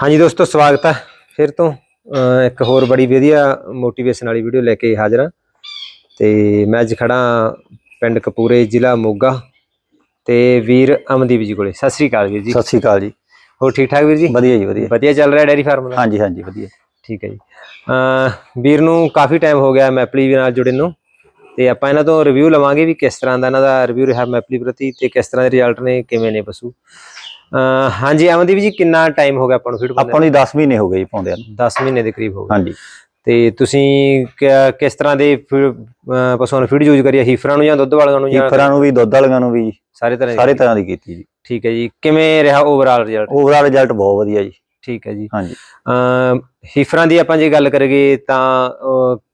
ਹਾਂਜੀ ਦੋਸਤੋ ਸਵਾਗਤ ਹੈ ਫਿਰ ਤੋਂ ਇੱਕ ਹੋਰ ਬੜੀ ਵਧੀਆ ਮੋਟੀਵੇਸ਼ਨ ਵਾਲੀ ਵੀਡੀਓ ਲੈ ਕੇ ਹਾਜ਼ਰ ਹਾਂ ਤੇ ਮੈਂ ਅੱਜ ਖੜਾ ਪਿੰਡ ਕਪੂਰੇ ਜ਼ਿਲ੍ਹਾ ਮੋਗਾ ਤੇ ਵੀਰ ਅਮਨਦੀਪ ਜੀ ਕੋਲੇ। ਸਤਿ ਸ੍ਰੀ ਅਕਾਲ ਵੀਰ ਜੀ। ਸਤਿ ਸ਼੍ਰੀ ਅਕਾਲ ਜੀ। ਹੋਰ ਠੀਕ ਠਾਕ ਵੀਰ ਜੀ? ਵਧੀਆ ਜੀ ਵਧੀਆ। ਵਧੀਆ ਚੱਲ ਰਿਹਾ ਡੈਰੀ ਫਾਰਮ ਦਾ? ਹਾਂਜੀ ਹਾਂਜੀ ਵਧੀਆ। ਠੀਕ ਹੈ ਜੀ। ਵੀਰ ਨੂੰ ਕਾਫੀ ਟਾਈਮ ਹੋ ਗਿਆ ਮੈਪਲੀ ਵੀ ਨਾਲ ਜੁੜੇ ਨੂੰ। ਤੇ ਆਪਾਂ ਇਹਨਾਂ ਤੋਂ ਰਿਵਿਊ ਲਵਾਂਗੇ ਵੀ ਕਿਸ ਤਰ੍ਹਾਂ ਦਾ ਇਹਨਾਂ ਦਾ ਰਿਵਿਊ ਰਿਹਾ ਮੈਪਲੀ ਪ੍ਰਤੀ ਤੇ ਕਿਸ ਤਰ੍ਹਾਂ ਦੇ ਰਿਜ਼ਲਟ ਨੇ ਕਿਵੇਂ ਨੇ ਪਸ਼ੂ। ਹਾਂਜੀ ਅਮਨਦੀਪ ਜੀ ਕਿੰਨਾ ਟਾਈਮ ਹੋ ਗਿਆ ਆਪਾਂ ਨੂੰ ਫੀਡ ਆਪਾਂ ਨੂੰ 10 ਮਹੀਨੇ ਹੋ ਗਏ ਜੀ ਪਾਉਂਦਿਆਂ ਨੂੰ। 10 ਮਹੀਨੇ ਦੇ ਕਰੀਬ ਹੋ ਗਏ। ਹਾਂਜੀ। ਤੇ ਤੁਸੀਂ ਕਿਸ ਤਰ੍ਹਾਂ ਦੇ ਪਸ਼ੂਆਂ ਨੂੰ ਫੀਡ ਯੂਜ਼ ਕਰੀ ਹੀਫਰਾਂ ਨੂੰ ਜਾਂ ਦੁੱਧ ਵਾਲਿਆਂ ਨੂੰ ਜਾਂ ਹੀਫਰਾਂ ਨੂੰ ਵੀ ਦੁੱਧ ਵਾਲੀਆਂ ਨੂੰ ਵੀ। ਸਾਰੇ ਤਰ੍ਹਾਂ ਸਾਰੇ ਦੀ ਤਰ੍ਹਾਂ ਦੀ ਕੀਤੀ ਜੀ। ਠੀਕ ਹੈ ਜੀ। ਕਿਵੇਂ ਰਿਹਾ ਓਵਰਆਲ ਰਿਜ਼ਲਟ ਓਵਰਆਲ ਰਿਜ਼ਲਟ ਬਹੁਤ ਵਧੀਆ ਜੀ। ਠੀਕ ਹੈ ਜੀ। ਹਾਂਜੀ। ਹੀਫਰਾਂ ਦੀ ਆਪਾਂ ਜੇ ਗੱਲ ਕਰੀਏ ਤਾਂ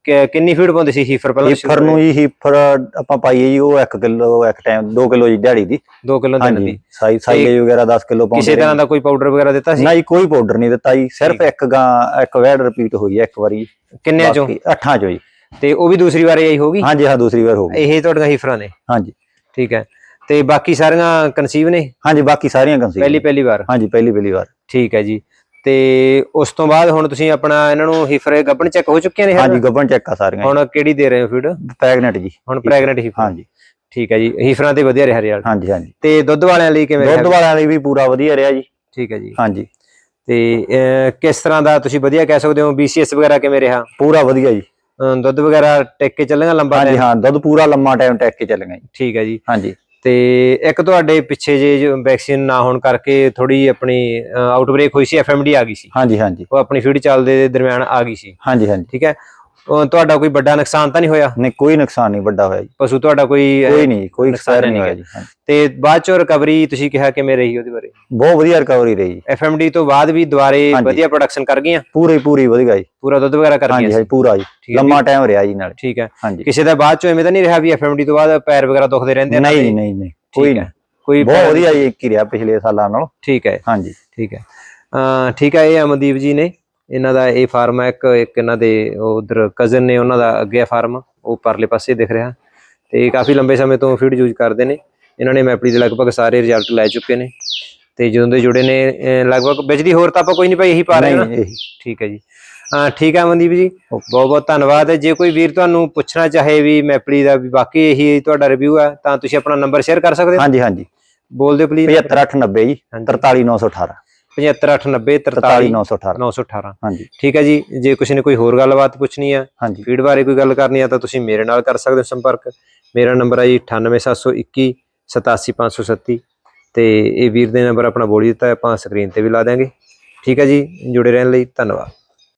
ਕਿ- ਕਿੰਨੀ ਫੀਡ ਪਾਉਂਦੇ ਸੀ ਹੀਫਰ ਪਹਿਲਾਂ? ਹੀਫਰ ਨੂੰ ਜੀ ਹੀਫਰ ਆਪਾਂ ਪਾਈਏ ਜੀ ਉਹ 1 ਕਿਲੋ ਇੱਕ ਟਾਈਮ 2 ਕਿਲੋ ਜੀ ਦਿਹਾੜੀ ਦੀ। 2 ਕਿਲੋ ਦਿਨ ਹਾਂਜੀ ਦੀ। ਸਾਈ ਸਾਈਲੇਜ ਵਗੈਰਾ 10 ਕਿਲੋ ਪਾਉਂਦੇ ਕਿਸੇ ਤਰ੍ਹਾਂ ਦਾ ਕੋਈ ਪਾਊਡਰ ਵਗੈਰਾ ਦਿੱਤਾ ਸੀ? ਨਹੀਂ ਕੋਈ ਪਾਊਡਰ ਨਹੀਂ ਦਿੱਤਾ ਜੀ ਸਿਰਫ ਇੱਕ ਗਾਂ ਇੱਕ ਵੈਡ ਰਿਪੀਟ ਹੋਈ ਹੈ ਇੱਕ ਵਾਰੀ। ਕਿੰਨਿਆਂ ਚੋਂ? ਬਾਕੀ ਅੱਠਾਂ ਚੋਂ ਜੀ। ਤੇ ਉਹ ਵੀ ਦੂਸਰੀ ਵਾਰ ਆਈ ਹੋਗੀ ਹਾਂਜੀ ਹਾਂ ਦੂਸਰੀ ਵਾਰ ਹੋ ਗਈ ਇਹ ਤੁਹਾਡੀਆਂ ਹੀਫਰਾਂ ਨੇ? ਹਾਂਜੀ। ਠੀਕ ਹੈ। ਤੇ ਬਾਕੀ ਸਾਰੀਆਂ ਕਨਸੀਵ ਨੇ? ਹਾਂਜੀ ਬਾਕੀ ਸਾਰੀਆਂ ਕੰਸੀ ਪਹਿਲੀ ਪਹਿਲੀ ਵਾਰ? ਹਾਂਜੀ ਪਹਿਲੀ ਪਹਿਲੀ ਵਾਰ। ਠੀਕ ਹੈ ਜੀ। ਤੇ ਉਸ ਤੋਂ ਬਾਅਦ ਹੁਣ ਤੁਸੀਂ ਆਪਣਾ ਇਹਨਾਂ ਨੂੰ ਹੀਫਰ ਗੱਭਣ ਚੈੱਕ ਹੋ ਚੁੱਕੀਆਂ ਨੇ? ਹਾਂਜੀ? ਗੱਬਨ ਚੈੱਕ ਆ ਸਾਰੀਆਂ ਹੁਣ ਕਿਹੜੀ ਦੇ ਰਹੇ ਹੋ ਫੀਡ ਪੈਗਨਟ ਜੀ। ਹੁਣ ਪ੍ਰੈਗਨੈਂਟ ਹੀਫਰ ਹਾਂਜੀ। ਠੀਕ ਹੈ ਜੀ ਹੀਫਰਾਂ ਤੇ ਵਧੀਆ ਰਿਹਾ ਰਿਜ਼ਲਟ। ਹਾਂਜੀ ਹਾਂਜੀ। ਤੇ ਦੁੱਧ ਵਾਲਿਆਂ ਲਈ ਕਿਵੇਂ ਦੁੱਧ ਰਿਹਾ ਵਾਲਿਆਂ ਲਈ ਵੀ ਪੂਰਾ ਵਧੀਆ ਰਿਹਾ ਜੀ। ਠੀਕ ਹੈ ਜੀ। ਹਾਂਜੀ। ਤੇ ਅਹ, ਕਿਸ ਤਰ੍ਹਾਂ ਦਾ ਤੁਸੀਂ ਵਧੀਆ ਕਹਿ ਸਕਦੇ ਹੋ? BCS ਵਗੈਰਾ ਕਿਵੇਂ ਰਿਹਾ? ਪੂਰਾ ਵਧੀਆ ਜੀ। ਅਹ, ਦੁੱਧ ਵਗੈਰਾ ਟਿਕ ਕੇ ਚੱਲੇਗਾ ਲੰਬਾ ਹਾਂਜੀ time? ਹਾਂ ਦੁੱਧ ਪੂਰਾ ਲੰਮਾ ਟਾਈਮ ਟੈਕ ਕੇ ਚੱਲੀਆਂ ਜੀ। ਠੀਕ ਹੈ ਜੀ। ਹਾਂਜੀ। ਤੇ ਇੱਕ ਤੁਹਾਡੇ ਪਿੱਛੇ ਜੇ ਵੈਕਸੀਨ ਨਾ ਹੋਣ ਕਰਕੇ ਥੋੜੀ ਆਪਣੀ ਆਊਟਬ੍ਰੇਕ ਹੋਈ ਸੀ ਐਫਐਮਡੀ ਆ ਗਈ ਸੀ? ਹਾਂਜੀ ਹਾਂਜੀ। ਉਹ ਆਪਣੀ ਫੀਡ ਚੱਲਦੇ ਦੇ ਦਰਮਿਆਨ ਆ ਗਈ ਸੀ? ਹਾਂਜੀ ਹਾਂਜੀ। ਠੀਕ ਹੈ। ਤੁਹਾਡਾ ਕੋਈ ਵੱਡਾ ਨੁਕਸਾਨ ਤਾਂ ਨਹੀਂ ਹੋਇਆ? ਨਹੀਂ ਕੋਈ ਨੁਕਸਾਨ ਨਹੀਂ ਵੱਡਾ ਹੋਇਆ ਜੀ। ਪਸ਼ੂ ਤੁਹਾਡਾ ਕੋਈ ਅਹ, ਕੋਈ ਨਹੀਂ ਕੋਈ ਨੁਕਸਾਨ ਐਕਸਪਾਇਰ ਨਹੀਂ ਨਹੀਂ ਹੋਇਆ? ਜੀ ਹਾਂਜੀ। ਤੇ ਬਾਅਦ ਚੋਂ ਰਿਕਵਰੀ ਤੁਸੀਂ ਕਿਹਾ ਕਿਵੇਂ ਰਹੀ ਉਹਦੇ ਬਾਰੇ? ਬਹੁਤ ਵਧੀਆ ਰਿਕਵਰੀ ਰਹੀ ਜੀ। ਐਫਐਮਡੀ ਤੋਂ ਬਾਅਦ ਵੀ ਦੁਬਾਰੇ ਹਾਂਜੀ। ਵਧੀਆ ਪ੍ਰੋਡਕਸ਼ਨ ਕਰ ਗਈਆਂ? ਪੂਰੀ ਪੂਰੀ ਵਧੀਆ ਜੀ। ਪੂਰਾ ਦੁੱਧ ਵਗੈਰਾ ਕਰ ਹਾਂਜੀ ਗਈਆਂ? ਹਾਂਜੀ? ਪੂਰਾ ਜੀ। ਹੈ ਲੰਮਾ ਟਾਈਮ ਰਿਹਾ ਜੀ ਨਾਲ। ਠੀਕ ਹੈ। ਹਾਂਜੀ। ਕਿਸੇ ਦਾ ਬਾਅਦ ਚੋਂ ਐਵੇਂ ਤਾਂ ਨਹੀਂ ਰਿਹਾ ਵੀ ਐਫਐਮਡੀ ਤੋਂ ਬਾਅਦ ਪੈਰ ਵਗੈਰਾ ਦੁਖਦੇ ਰਹਿੰਦੇ ਆ ਨਹੀਂ ਜੀ, ਨਹੀਂ ਨਹੀਂ। ਕੋਈ ਠੀਕ ਹੈ। ਨਹੀਂ। ਕੋਈ ਬਹੁਤ ਵਧੀਆ ਜੀ ਇੱਕ ਹੀ ਰਿਹਾ ਪਿਛਲੇ ਸਾਲਾਂ ਨਾਲੋਂ। ਠੀਕ ਹੈ। ਹਾਂਜੀ। ਠੀਕ ਹੈ। ਅਹ ਠੀਕ ਹੈ ਇਹ ਅਮਨਦੀਪ ਜੀ ਨੇ। ਇਹਨਾਂ ਦਾ ਇਹ ਫਾਰਮ ਹੈ ਇੱਕ ਇੱਕ ਇਹਨਾਂ ਦੇ ਉਧਰ ਕਜ਼ਨ ਨੇ ਉਹਨਾਂ ਦਾ ਅੱਗੇ ਫਾਰਮ ਉਹ ਪਰਲੇ ਪਾਸੇ ਦਿਖ ਰਿਹਾ। ਤੇ ਕਾਫੀ ਲੰਬੇ ਸਮੇਂ ਤੋਂ ਫੀਡ ਯੂਜ਼ ਕਰਦੇ ਨੇ। ਇਹਨਾਂ ਨੇ ਮੈਪਲੀ ਦੇ ਲਗਭਗ ਸਾਰੇ ਰਿਜ਼ਲਟ ਲੈ ਚੁੱਕੇ ਨੇ। ਤੇ ਜਦੋਂ ਦੇ ਜੁੜੇ ਨੇ ਲਗਭਗ ਵਿੱਚ ਦੀ ਹੋਰ ਤਾਂ ਆਪਾਂ ਕੋਈ ਨਹੀਂ ਭਾਈ ਇਹੀ ਪਾ ਰਹੇ ਹਾਂ ਠੀਕ ਹੈ ਜੀ। ਹਾਂ ਠੀਕ ਹੈ ਅਮਨਦੀਪ ਜੀ। ਬਹੁਤ ਬਹੁਤ ਧੰਨਵਾਦ। ਜੇ ਕੋਈ ਵੀਰ ਤੁਹਾਨੂੰ ਪੁੱਛਣਾ ਚਾਹੇ ਵੀ ਮੈਪਲੀ ਦਾ ਵੀ ਬਾਕੀ ਇਹੀ ਤੁਹਾਡਾ ਰਿਵਿਊ ਹੈ ਤਾਂ ਤੁਸੀਂ ਆਪਣਾ ਨੰਬਰ ਸ਼ੇਅਰ ਕਰ ਸਕਦੇ ਹੋ? ਹਾਂਜੀ ਹਾਂਜੀ। ਬੋਲ ਦਿਓ ਪਲੀਜ਼ 75890 ਜੀ ਹਾਂਜੀ। 43918 75890 43 43918 918 ਹਾਂਜੀ। ਠੀਕ ਹੈ ਜੀ ਜੇ ਕਿਸੇ ਨੇ ਕੋਈ ਹੋਰ ਗੱਲਬਾਤ ਪੁੱਛਣੀ ਆ ਫੀਡ ਬਾਰੇ ਕੋਈ ਗੱਲ ਕਰਨੀ ਆ ਤਾਂ ਤੁਸੀਂ ਮੇਰੇ ਨਾਲ ਕਰ ਸਕਦੇ ਹੋ ਸੰਪਰਕ। ਮੇਰਾ ਨੰਬਰ ਹੈ ਜੀ 98721 87537 ਤੇ ਇਹ ਵੀਰ ਦੇ ਨੰਬਰ ਆਪਣਾ ਬੋਲੀ ਦਿੱਤਾ ਆਪਾਂ ਸਕਰੀਨ ਤੇ ਵੀ ਲਾ ਦਿਆਂਗੇ। ਠੀਕ ਹੈ ਜੀ ਜੁੜੇ ਰਹਿਣ ਲਈ ਧੰਨਵਾਦ।